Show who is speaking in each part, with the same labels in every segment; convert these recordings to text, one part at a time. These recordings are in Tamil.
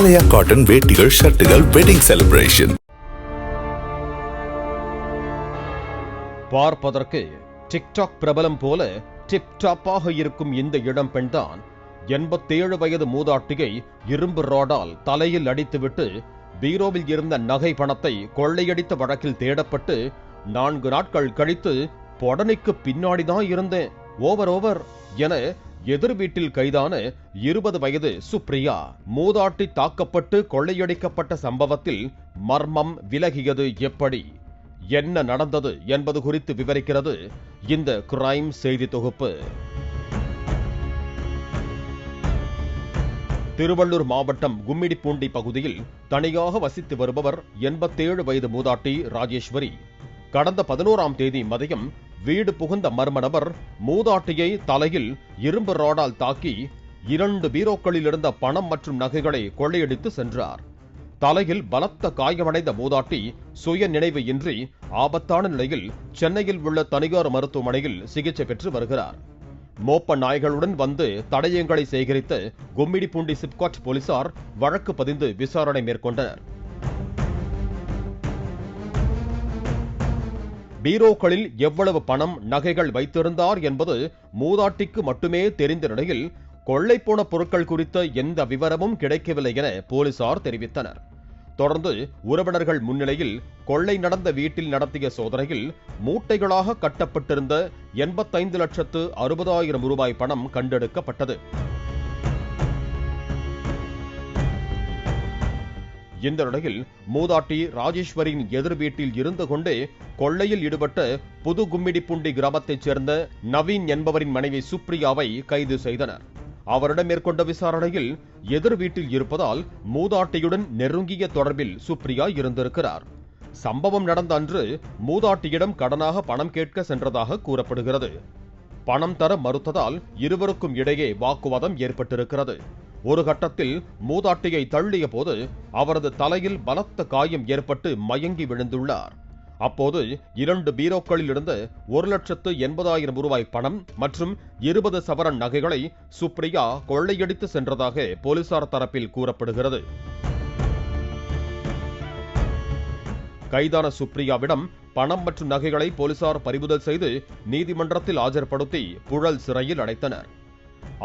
Speaker 1: ஆலயா காட்டன் வேட்டிகள் ஷர்ட்டுகள் வெட்டிங் செலிப்ரேஷன்
Speaker 2: பார்ப்பதற்கு டிக்டாக் பிரபலம் போல டிப் டாப்பாக இருக்கும் இந்த இளம் பெண்தான் எண்பத்தேழு வயது மூதாட்டியை இரும்பு ராடால் தலையில் அடித்துவிட்டு பீரோவில் இருந்த நகை பணத்தை கொள்ளையடித்த வழக்கில் தேடப்பட்டு நான்கு நாட்கள் கழித்து பொடனைக்கு பின்னாடிதான் இருந்தேன். ஓவர் ஓவர் என எதிர் வீட்டில் கைதான இருபது வயது சுப்ரியா மூதாட்டி தாக்கப்பட்டு கொள்ளையடிக்கப்பட்ட சம்பவத்தில் மர்மம் விலகியது எப்படி? என்ன நடந்தது என்பது குறித்து விவரிக்கிறது இந்த கிரைம் செய்தி தொகுப்பு. திருவள்ளூர் மாவட்டம் கும்மிடிப்பூண்டி பகுதியில் தனியாக வசித்து வருபவர் எண்பத்தேழு வயது மூதாட்டி ராஜேஸ்வரி. கடந்த பதினோராம் தேதி மதியம் வீடு புகுந்த மர்ம நபர் மூதாட்டியை தலையில் இரும்பு ராடால் தாக்கி இரண்டு பீரோக்களில் இருந்த பணம் மற்றும் நகைகளை கொள்ளையடித்து சென்றார். தலையில் பலத்த காயமடைந்த மூதாட்டி சுய நினைவு இன்றி ஆபத்தான நிலையில் சென்னையில் உள்ள தனியார் மருத்துவமனையில் சிகிச்சை பெற்று வருகிறார். மோப்ப நாய்களுடன் வந்து தடயங்களை சேகரித்து கும்மிடிப்பூண்டி சிப்காட் போலீசார் வழக்கு பதிந்து விசாரணை மேற்கொண்டனர். பீரோக்களில் எவ்வளவு பணம் நகைகள் வைத்திருந்தார் என்பது மூதாட்டிக்கு மட்டுமே தெரிந்த நிலையில் கொள்ளை போன பொருட்கள் குறித்த எந்த விவரமும் கிடைக்கவில்லை என போலீசார் தெரிவித்தனர். தொடர்ந்து உறவினர்கள் முன்னிலையில் கொள்ளை நடந்த வீட்டில் நடத்திய சோதனையில் மூட்டைகளாக கட்டப்பட்டிருந்த எண்பத்தைந்து லட்சத்து அறுபதாயிரம் ரூபாய் பணம் கண்டெடுக்கப்பட்டது. இந்த நிலையில் மூதாட்டி ராஜேஸ்வரியின் எதிர் வீட்டில் இருந்து கொண்டே கொள்ளையில் ஈடுபட்ட புது கும்மிடிப்புண்டி கிராமத்தைச் சேர்ந்த நவீன் என்பவரின் மனைவி சுப்ரியாவை கைது செய்தனர். அவரிடம் மேற்கொண்ட விசாரணையில் எதிர் வீட்டில் இருப்பதால் மூதாட்டியுடன் நெருங்கிய தொடர்பில் சுப்ரியா இருந்திருக்கிறார். சம்பவம் நடந்த அன்று மூதாட்டியிடம் கடனாக பணம் கேட்க சென்றதாக கூறப்படுகிறது. பணம் தர மறுத்ததால் இருவருக்கும் இடையே வாக்குவாதம் ஏற்பட்டிருக்கிறது. ஒரு கட்டத்தில் மூதாட்டியை தள்ளிய போது அவரது தலையில் பலத்த காயம் ஏற்பட்டு மயங்கி விழுந்துள்ளார். அப்போது இரண்டு பீரோக்களில் இருந்த ஒரு லட்சத்து எண்பதாயிரம் ரூபாய் பணம் மற்றும் இருபது சவரன் நகைகளை சுப்ரியா கொள்ளையடித்து சென்றதாக போலீசார் தரப்பில் கூறப்படுகிறது. கைதான சுப்ரியாவிடம் பணம் மற்றும் நகைகளை போலீசார் பறிமுதல் செய்து நீதிமன்றத்தில் ஆஜர்படுத்தி புழல் சிறையில் அடைத்தனர்.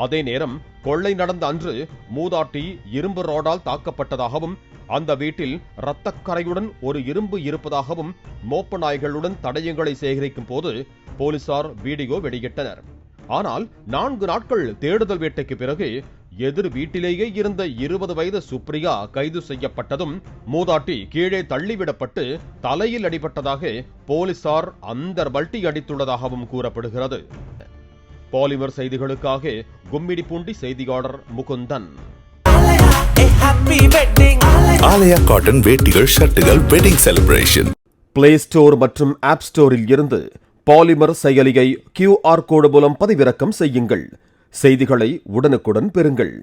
Speaker 2: அதே நேரம் கொள்ளை நடந்த அன்று மூதாட்டி இரும்பு ரோடால் தாக்கப்பட்டதாகவும் அந்த வீட்டில் இரத்தக்கரையுடன் ஒரு இரும்பு இருப்பதாகவும் மோப்ப நாய்களுடன் தடயங்களை சேகரிக்கும் போது போலீசார் வீடியோ வெளியிட்டனர். ஆனால் நான்கு நாட்கள் தேடுதல் வேட்டைக்கு பிறகு எதிர் வீட்டிலேயே இருந்த இருபது வயது சுப்ரியா கைது செய்யப்பட்டதும் மூதாட்டி கீழே தள்ளிவிடப்பட்டு தலையில் அடிபட்டதாக போலீசார் அந்த பல்ட்டி அடித்துள்ளதாகவும் கூறப்படுகிறது. பாலிமர் செய்திகளுக்காக கும்மிடிப்பூண்டி செய்தியாளர் முகுந்தன்.
Speaker 1: ஆலயா காட்டன் வேட்டிகள் ஷர்ட்டுகள் வெட்டிங் செலிப்ரேஷன்
Speaker 2: பிளே ஸ்டோர் மற்றும் ஆப் ஸ்டோரில் இருந்து பாலிமர் செயலியை கியூஆர் கோடு மூலம் பதிவிறக்கம் செய்யுங்கள். செய்திகளை உடனுக்குடன் பெறுங்கள்.